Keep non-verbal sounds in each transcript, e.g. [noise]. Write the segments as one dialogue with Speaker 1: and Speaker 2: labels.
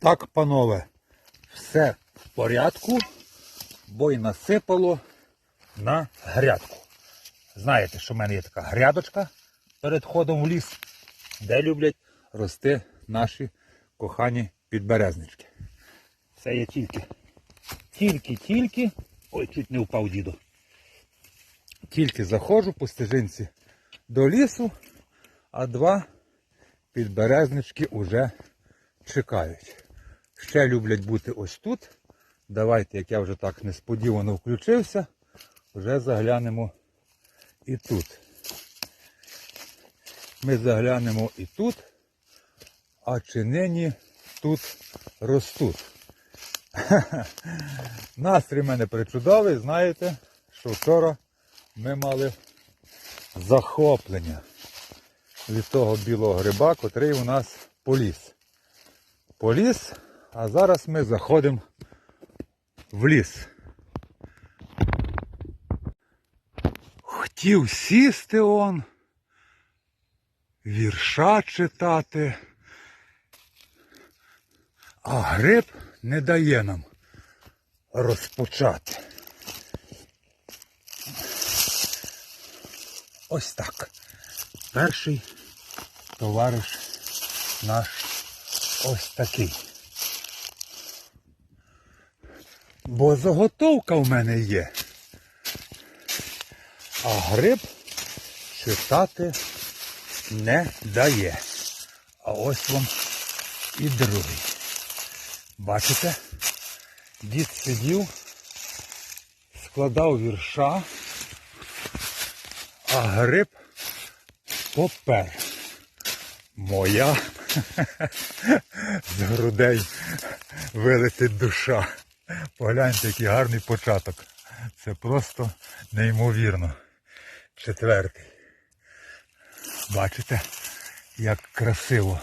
Speaker 1: Так, панове, все в порядку, бо й насипало на грядку. Знаєте, що в мене є така грядочка перед ходом в ліс, де люблять рости наші кохані підберезнички. Це є тільки, тільки-тільки. Ой, чуть не впав діду. Тільки заходжу по стежинці до лісу, а два підберезнички уже чекають. Ще люблять бути ось тут. Давайте, як я вже так несподівано включився, вже заглянемо і тут. Ми заглянемо і тут, а чи нині тут ростуть. [laughs] Настрій мене причудовий, знаєте, що вчора ми мали захоплення від того білого гриба, котрий у нас поліз. Поліз, а зараз ми заходимо в ліс. Хотів сісти он, вірша читати, а гриб не дає нам розпочати. Ось так. Перший товариш наш ось такий. Бо заготовка в мене є. А гриб читати не дає. А ось вам і другий. Бачите? Дід сидів, складав вірша, а гриб попер. Моя [laughs] з грудей вилетить душа. Погляньте, який гарний початок. Це просто неймовірно. Четвертий. Бачите, як красиво.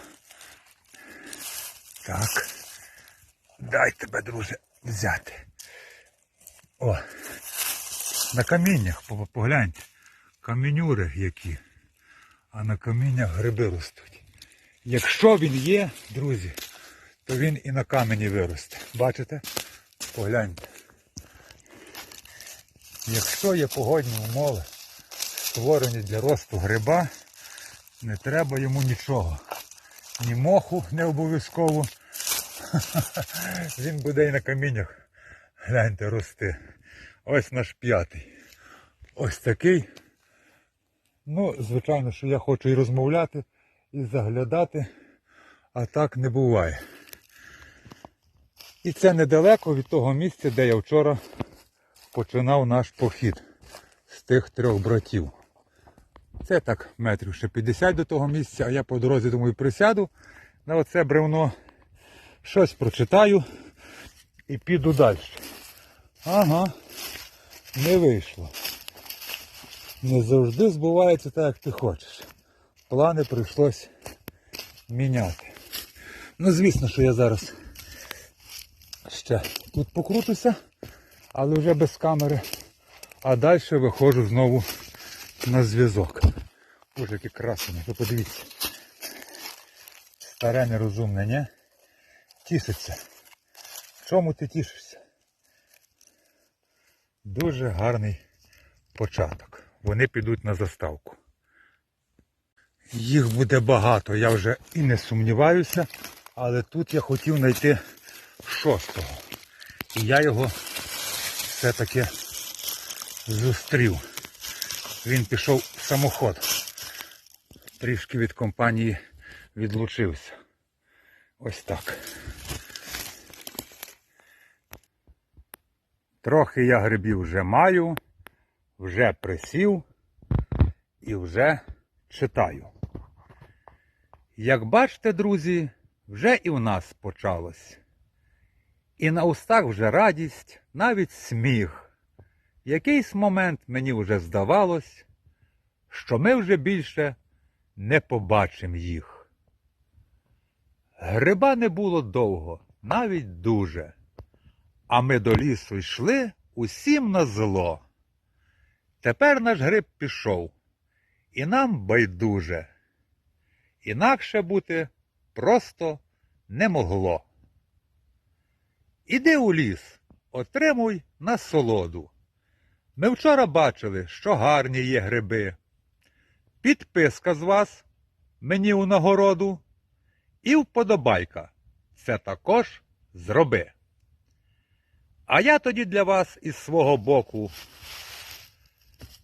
Speaker 1: Так. Дай тебе, друже, взяти. О, на каміннях, погляньте. Камінюри які. А на каміннях гриби ростуть. Якщо він є, друзі, то він і на камені виросте. Бачите? Погляньте. Якщо є погодні умови, створені для росту гриба, не треба йому нічого. Ні моху не обов'язково. [laughs] Він буде і на каміннях. Гляньте, рости. Ось наш п'ятий. Ось такий. Ну, звичайно, що я хочу і розмовляти, і заглядати, а так не буває. І це недалеко від того місця, де я вчора починав наш похід з тих трьох братів. Це так метрів ще 50 до того місця, а я по дорозі думаю присяду на оце бревно, щось прочитаю і піду далі. Ага, не вийшло. Не завжди збувається так, як ти хочеш. Плани прийшлось міняти. Ну, звісно, що я зараз ще тут покрутуся, але вже без камери. А далі виходжу знову на зв'язок. Боже, які красені, ви подивіться. Старе нерозумне, ні? Тішиться. Чому ти тішишся? Дуже гарний початок. Вони підуть на заставку. Їх буде багато, я вже і не сумніваюся, але тут я хотів знайти шостого. І я його все-таки зустрів. Він пішов в самоход. Трішки від компанії відлучився. Ось так. Трохи я грибів вже маю, вже присів і вже читаю. Як бачите, друзі, вже і в нас почалось. І на устах вже радість, навіть сміх. Якийсь момент мені вже здавалось, що ми вже більше не побачимо їх. Гриба не було довго, навіть дуже. А ми до лісу йшли усім на зло. Тепер наш гриб пішов, і нам байдуже. Інакше бути просто не могло. Іди у ліс, отримуй насолоду. Ми вчора бачили, що гарні є гриби. Підписка з вас мені у нагороду. І вподобайка. Це також зроби. А я тоді для вас із свого боку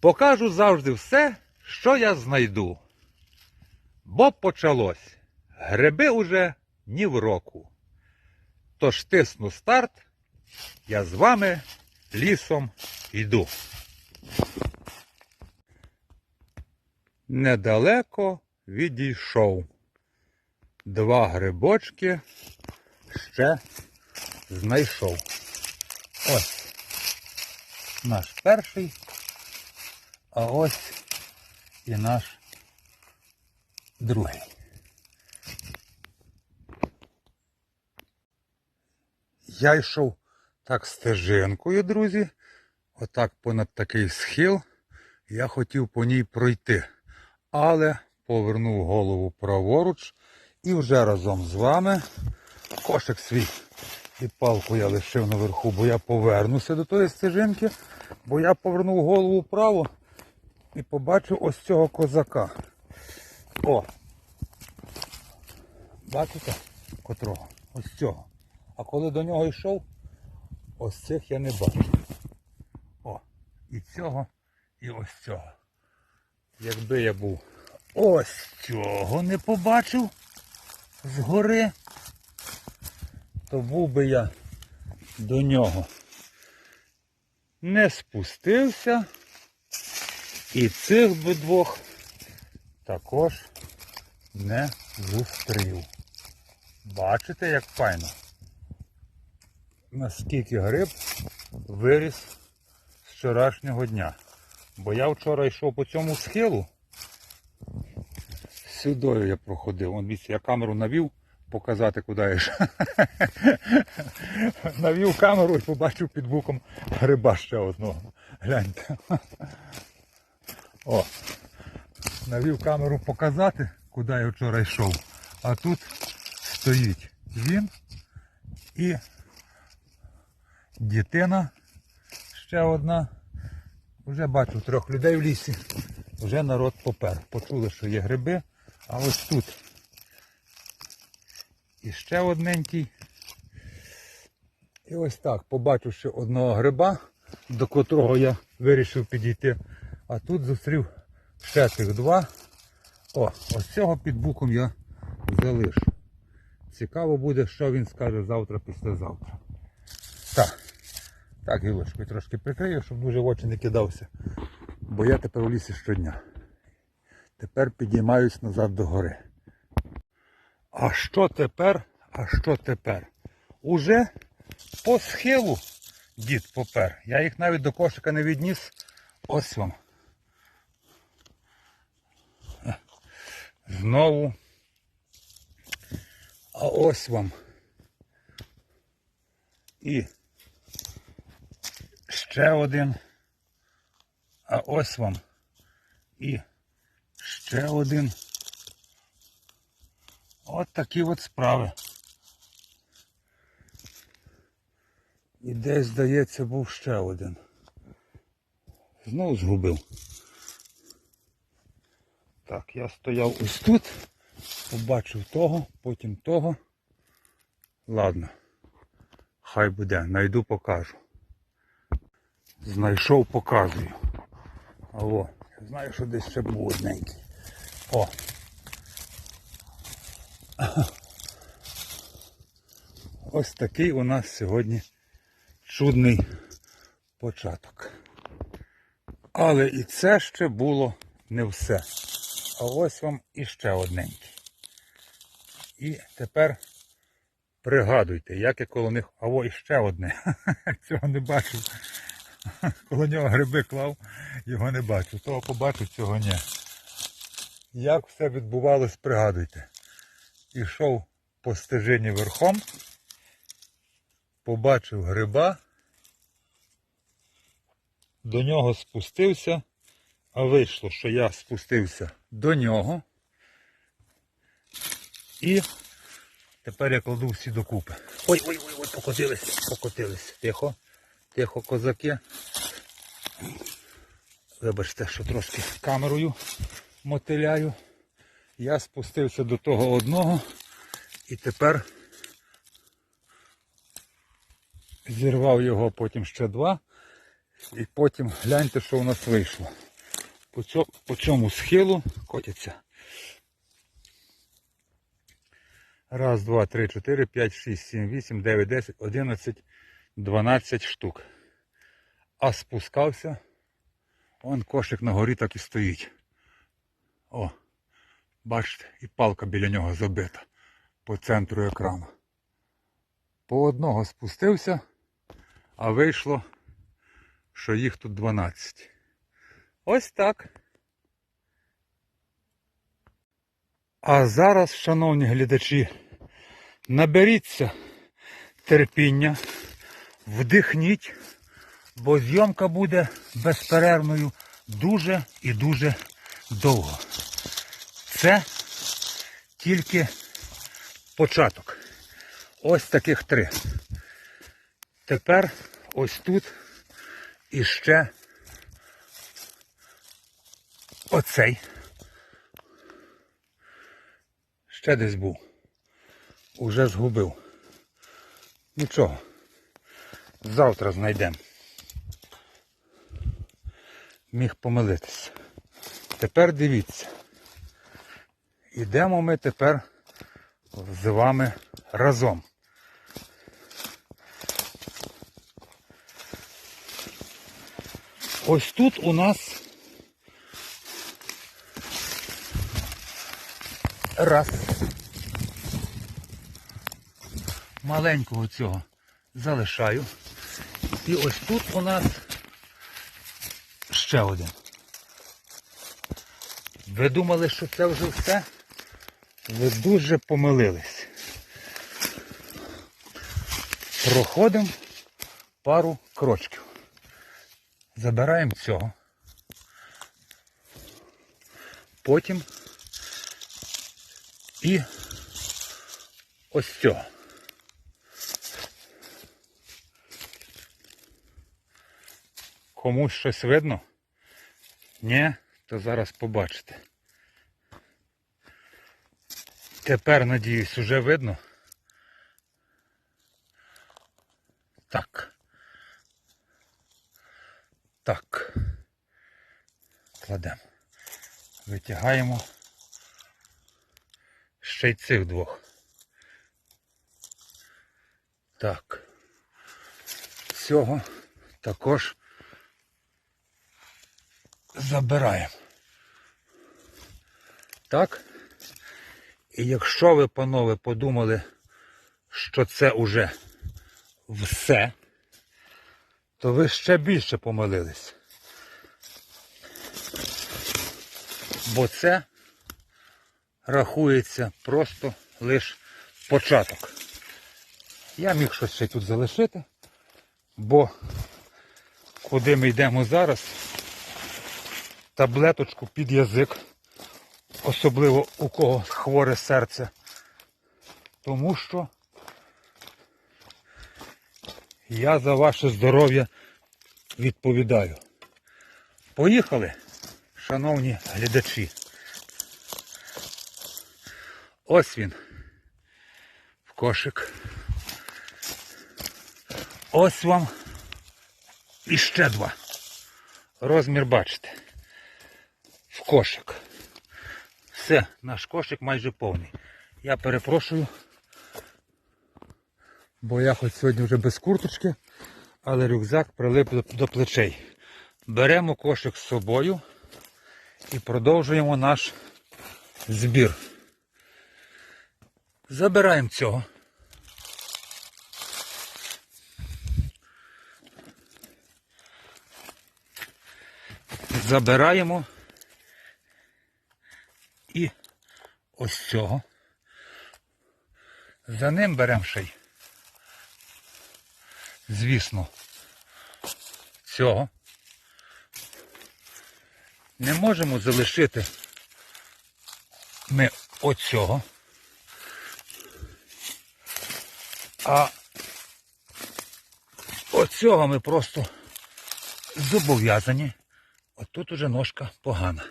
Speaker 1: покажу завжди все, що я знайду. Бо почалось. Гриби уже ні в року. Тож тисну старт, я з вами лісом йду. Недалеко відійшов. Два грибочки ще знайшов. Ось наш перший, а ось і наш другий. Я йшов так стежинкою, друзі, отак понад такий схил. Я хотів по ній пройти, але повернув голову праворуч і вже разом з вами кошик свій і палку я лишив наверху, бо я повернуся до тої стежинки, бо я повернув голову вправо і побачив ось цього козака. О! Бачите? Котрого? Ось цього. А коли до нього йшов, ось цих я не бачив. О, і цього, і ось цього. Якби я був ось цього не побачив згори, то був би я до нього не спустився. І цих би двох також не зустрів. Бачите, як файно? Наскільки гриб виріс з вчорашнього дня. Бо я вчора йшов по цьому схилу. Сюдою я проходив. Вон дивіться, я камеру навів, показати, куди я йшов. [laughs] навів камеру і побачив під буком гриба ще одного. Гляньте. О, навів камеру показати, куди я вчора йшов. А тут стоїть він і дитина ще одна. Вже бачу трьох людей в лісі. Вже народ попер. Почули, що є гриби. А ось тут і ще одненький. І ось так, побачивши одного гриба, до котрого я вирішив підійти. А тут зустрів ще тих два. О, ось цього під буком я залишу. Цікаво буде, що він скаже завтра, післязавтра. Так. Так, гілочкою трошки прикрию, щоб дуже в очі не кидався. Бо я тепер у лісі щодня. Тепер підіймаюсь назад до гори. А що тепер? А що тепер? Уже по схилу дід попер. Я їх навіть до кошика не відніс. Ось вам. Знову. А ось вам. І ще один. А ось вам. І ще один. От такі от справи. І десь, здається, був ще один. Знову згубив. Так, я стояв ось тут, побачив того, потім того. Ладно, хай буде, найду покажу. Знайшов, показую. Алло, знаю, що десь ще був одненький. О! [laughs] Ось такий у нас сьогодні чудний початок. Але і це ще було не все. А ось вам іще одненький. І тепер пригадуйте, як я коло них... А о, іще одне. [laughs] Цього не бачив. [laughs] Коло нього гриби клав, його не бачив. Того побачив, цього ні. Як все відбувалось, пригадуйте. Ішов по стежині верхом, побачив гриба, до нього спустився, а вийшло, що я спустився до нього і Тепер я кладу всі докупи. Ой, ой, ой, ой, покотились, покотились. Тихо, тихо, козаки. Вибачте, що трошки камерою мотиляю. Я спустився до того одного і тепер зірвав його потім ще два. І потім гляньте, що у нас вийшло. По цьому, по цьому схилу котяться. Раз, два, три, чотири, п'ять, шість, сім, вісім, дев'ять, десять, одинадцять, дванадцять штук. А спускався. Вон кошик на горі так і стоїть. О, бачите, і палка біля нього забита по центру екрану. По одного спустився, а вийшло, що їх тут 12. Ось так. А зараз, шановні глядачі, наберіться терпіння, вдихніть, бо зйомка буде безперервною дуже і дуже довго. Це тільки початок. Ось таких три. Тепер ось тут іще оцей. Ще десь був. Уже згубив. Нічого. Завтра знайдемо. Міг помилитися. Тепер дивіться. Ідемо ми тепер з вами разом. Ось тут у нас раз. Маленького цього залишаю. І ось тут у нас ще один. Ви думали, що це вже все? Ви дуже помилились. Проходимо пару крочків. Забираємо цього. Потім і ось цього. Комусь щось видно? Ні, то зараз побачите. Тепер, надіюсь, уже видно. Так. Так. Кладемо. Витягаємо ще й цих двох. Так. Цього також забираємо. Так. І якщо ви, панове, подумали, що це уже все, то ви ще більше помилились. Бо це рахується просто лише початок. Я міг щось ще тут залишити, бо куди ми йдемо зараз, таблеточку під язик, особливо у кого хворе серце, тому що я за ваше здоров'я відповідаю. Поїхали, шановні глядачі. Ось він. В кошик. Ось вам іще два. Розмір бачите. В кошик. Все, наш кошик майже повний. Я перепрошую. Бо я хоч сьогодні вже без курточки, але рюкзак прилип до- плечей. Беремо кошик з собою і продовжуємо наш збір. Забираємо цього. Забираємо і ось цього. За ним беремо ще й, звісно, цього. Не можемо залишити ми оцього. А оцього ми просто зобов'язані. От тут уже ножка погана.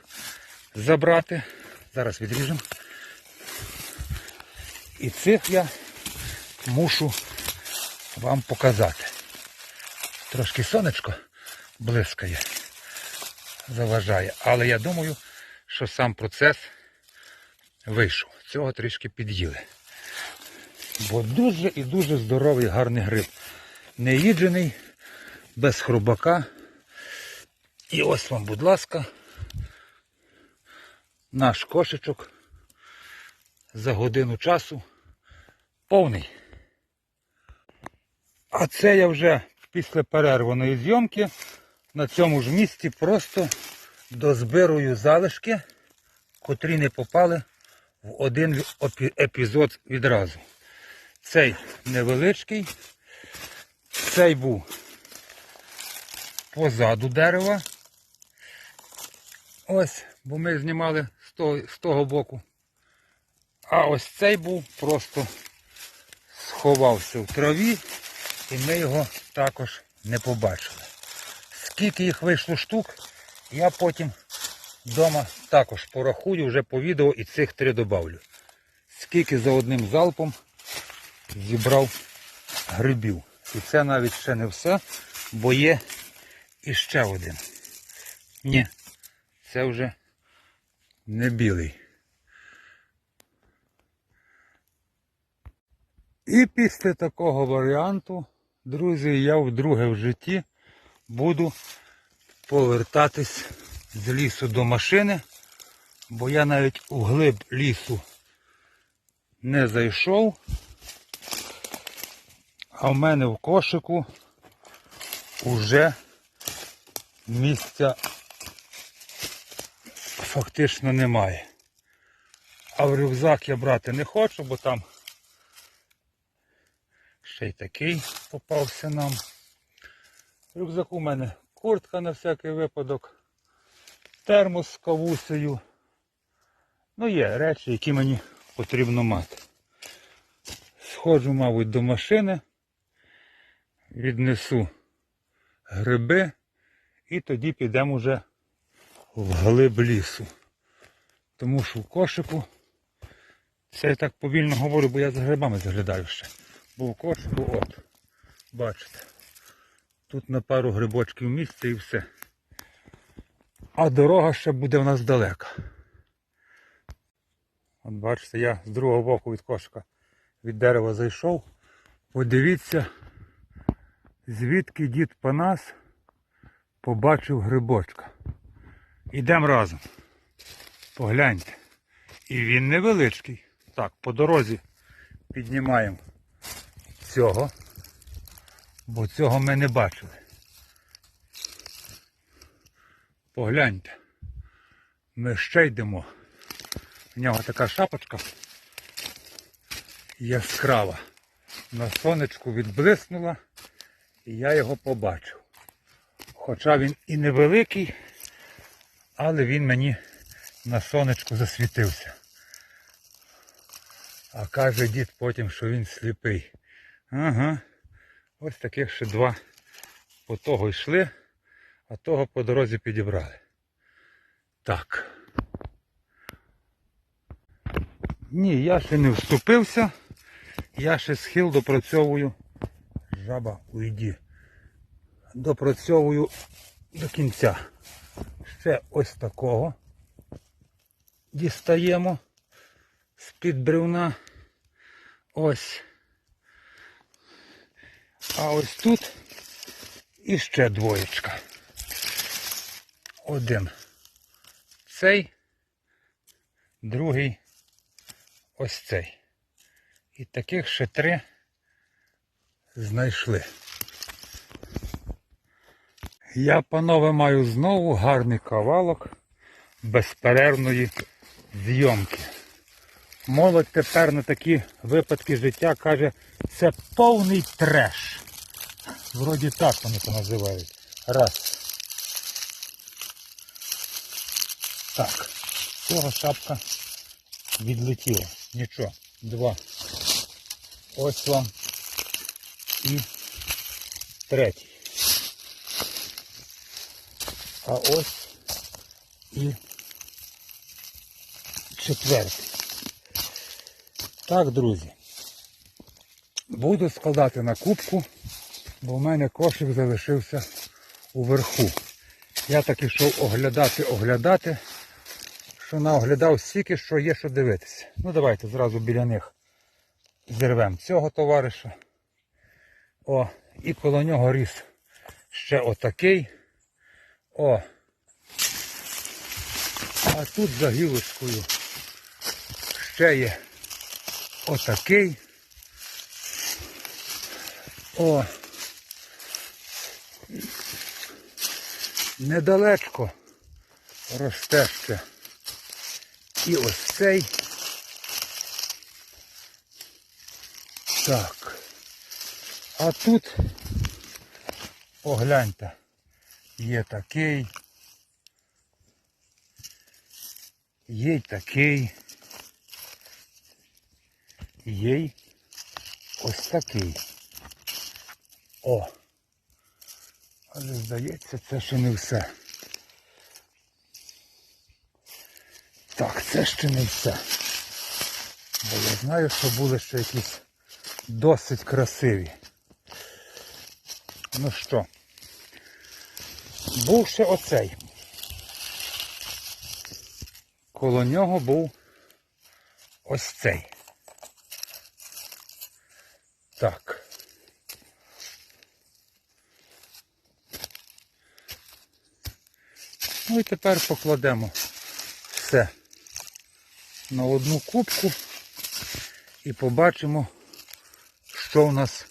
Speaker 1: Забрати. Зараз відріжемо. І цих я мушу вам показати. Трошки сонечко блискає, заважає. Але я думаю, що сам процес вийшов. Цього трішки під'їли. Бо дуже і дуже здоровий гарний гриб. Не їджений, без хрубака. І ось вам, будь ласка, наш кошечок за годину часу повний. А це я вже після перерваної зйомки на цьому ж місці просто дозбирую залишки, котрі не попали в один епізод відразу. Цей невеличкий, цей був позаду дерева. Ось, бо ми знімали з того, з того боку. А ось цей був просто сховався в траві, і ми його також не побачили. Скільки їх вийшло штук, я потім вдома також порахую вже по відео і цих три добавлю. Скільки за одним залпом зібрав грибів. І це навіть ще не все, бо є іще один. Ні, це вже не білий. І після такого варіанту, друзі, я вдруге в житті буду повертатись з лісу до машини, бо я навіть у глиб лісу не зайшов. А в мене в кошику уже місця фактично немає. А в рюкзак я брати не хочу, бо там ще й такий попався нам. В рюкзаку у мене куртка на всякий випадок, термос з кавусею. Ну, є речі, які мені потрібно мати. Сходжу, мабуть, до машини, віднесу гриби і тоді підемо вже в глиб лісу. Тому що в кошику, це я так повільно говорю, бо я за грибами заглядаю ще. Бо в кошику от, бачите, тут на пару грибочків місце і все. А дорога ще буде в нас далека. От бачите, я з другого боку від кошика від дерева зайшов. Подивіться, звідки дід Панас побачив грибочка. Ідемо разом. Погляньте. І він невеличкий. Так, по дорозі піднімаємо цього, бо цього ми не бачили. Погляньте. Ми ще йдемо. У нього така шапочка яскрава. На сонечку відблиснула, і я його побачив. Хоча він і невеликий, але він мені на сонечку засвітився. А каже дід потім, що він сліпий. Ага. Ось таких ще два по того йшли, а того по дорозі підібрали. Так. Ні, я ще не вступився. Я ще схил допрацьовую. Жаба уйді. Допрацьовую до кінця. Ще ось такого дістаємо з-під бревна. Ось. А ось тут іще двоєчка. Один цей, другий ось цей. І таких ще три знайшли. Я, панове, маю знову гарний кавалок безперервної зйомки. Молодь тепер на такі випадки життя каже, це повний треш. Вроді так вони це називають. Раз. Так. Цього шапка відлетіла. Нічого. Два. Ось вам І третій. А ось і четвертий. Так, друзі. Буду складати на кубку, бо в мене кошик залишився уверху. Я так ішов оглядати, оглядати, що наоглядав стільки, що є що дивитися. Ну давайте зразу біля них зірвемо цього товариша. О, і коло нього ріс ще отакий. О. А тут за гілочкою ще є отакий. О. Недалечко росте ще. І ось цей. Так. А тут, погляньте, є такий. Є такий. Є ось такий. О! Але здається, це ще не все. Так, це ще не все. Бо я знаю, що були ще якісь досить красиві. Ну що, був ще оцей. Коло нього був ось цей. Так. Ну і тепер покладемо все на одну кубку і побачимо, що в нас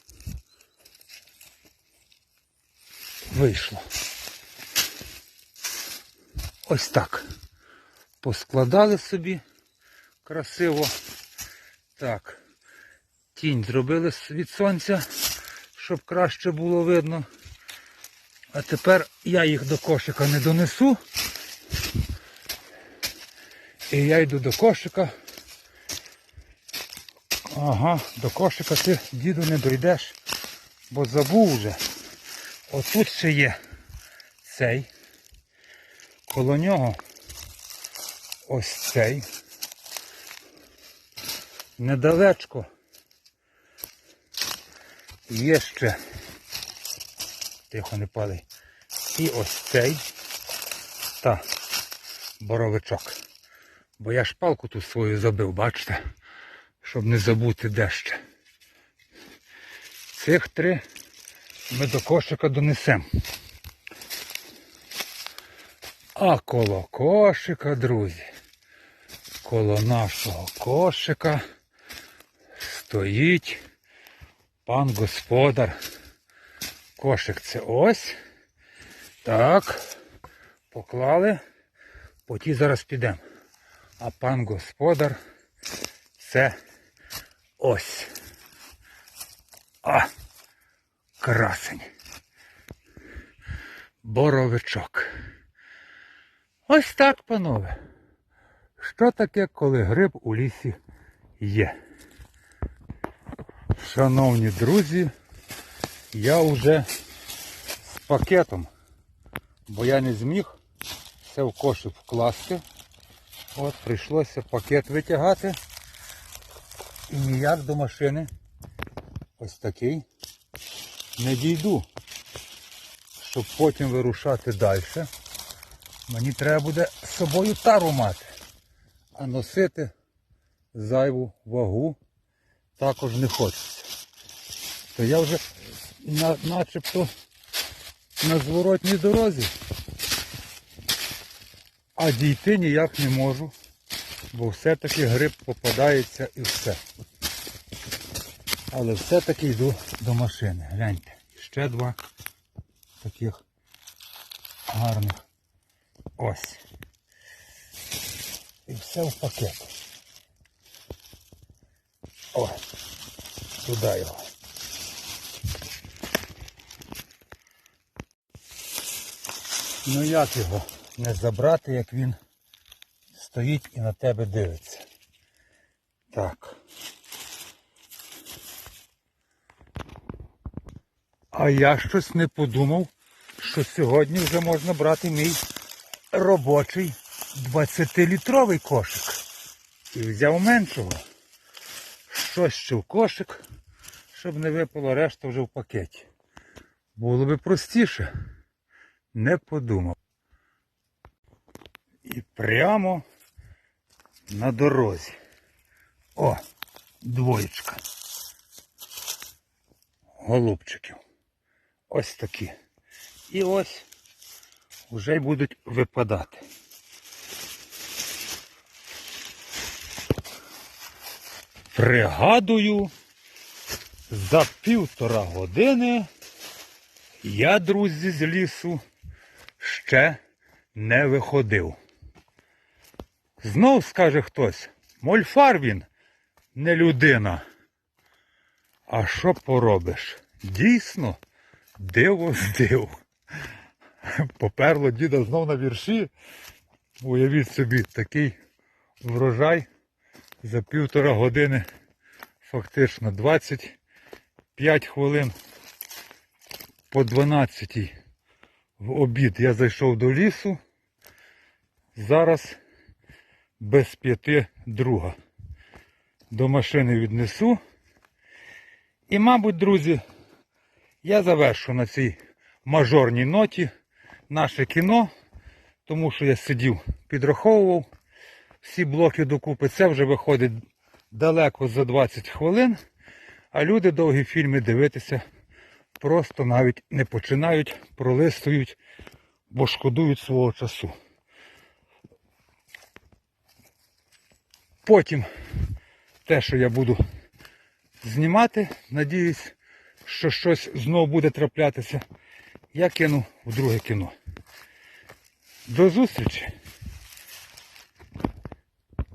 Speaker 1: вийшло. Ось так. Поскладали собі красиво. Так. Тінь зробили від сонця, щоб краще було видно. А тепер я їх до кошика не донесу. І я йду до кошика. Ага, до кошика ти, діду, не дойдеш, бо забув вже. Отут ще є цей. Коло нього ось цей. Недалечко є ще. Тихо не палий. І ось цей та боровичок. Бо я ж палку тут свою забив, бачите? Щоб не забути де ще. Цих три ми до кошика донесемо. А коло кошика, друзі, коло нашого кошика стоїть пан господар. Кошик це ось. Так. Поклали. По ті зараз підемо. А пан господар це ось. А, красень. Боровичок. Ось так, панове. Що таке, коли гриб у лісі є? Шановні друзі, я вже з пакетом, бо я не зміг все в кошик вкласти. От прийшлося пакет витягати. І ніяк до машини ось такий не дійду. Щоб потім вирушати далі. Мені треба буде з собою тару мати. А носити зайву вагу також не хочеться. То я вже на, начебто на зворотній дорозі. А дійти ніяк не можу, бо все-таки гриб попадається і все. Але все-таки йду до машини. Гляньте, ще два таких гарних. Ось. І все в пакет. О, туди його. Ну як його не забрати, як він стоїть і на тебе дивиться. Так. А я щось не подумав, що сьогодні вже можна брати мій робочий 20-літровий кошик. І взяв меншого. Щось ще в кошик, щоб не випало решта вже в пакеті. Було би простіше. Не подумав. І прямо на дорозі. О, двоєчка. Голубчиків. Ось такі. І ось вже й будуть випадати. Пригадую, за півтора години я, друзі, з лісу ще не виходив. Знов скаже хтось, мольфар він, не людина. А що поробиш? Дійсно, диво з див. Поперло діда знов на вірші. Уявіть собі, такий врожай за півтора години, фактично 25 хвилин по 12 в обід я зайшов до лісу. Зараз без п'яти друга. До машини віднесу. І, мабуть, друзі, я завершу на цій мажорній ноті наше кіно, тому що я сидів, підраховував всі блоки докупи. Це вже виходить далеко за 20 хвилин, а люди довгі фільми дивитися просто навіть не починають, пролистують, бо шкодують свого часу. Потім те, що я буду знімати, надіюсь, що щось знову буде траплятися, я кину в друге кіно. До зустрічі!